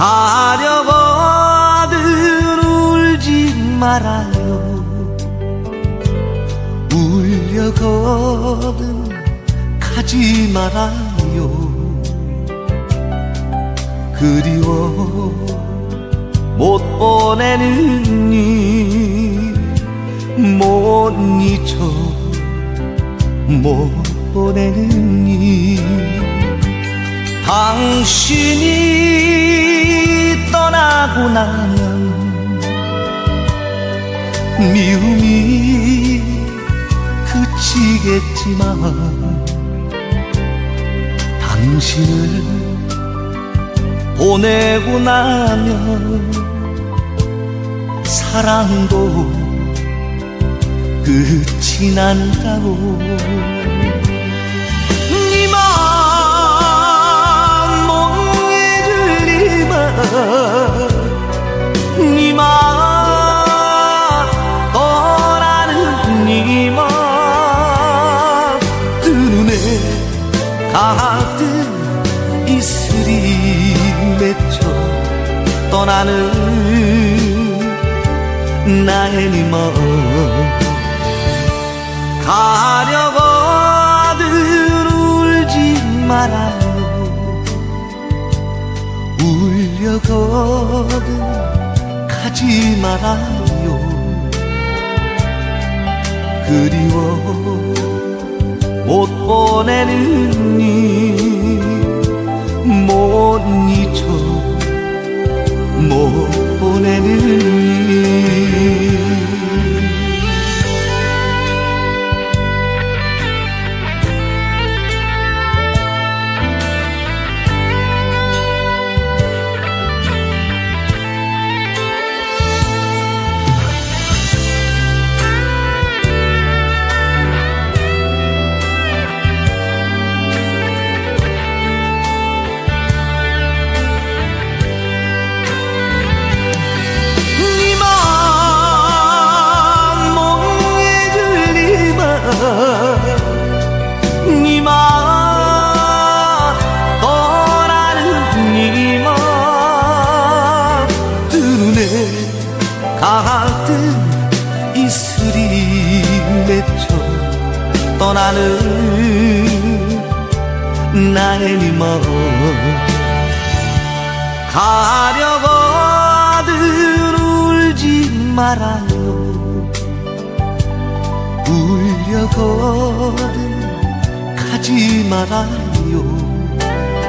가려거든 울지 말아요. 울려거든 가지 말아요. 그리워 못 보내는 이못 잊어 못 보내는 이 당신이 떠나고 나면 미움이 그치겠지만 당신을 보내고 나면 사랑도 끝이 난다고 가득 이슬이 맺혀 떠나는 나의 니만 가려거든 울지 말아요. 울려거든 가지 말아요. 그리워 못 보내는 이못 잊어 떠나는 두 눈에 가득 이슬이 맺혀 떠나는 나의 니만 가려거든 울지 말아요. 울려거든 가지 말아요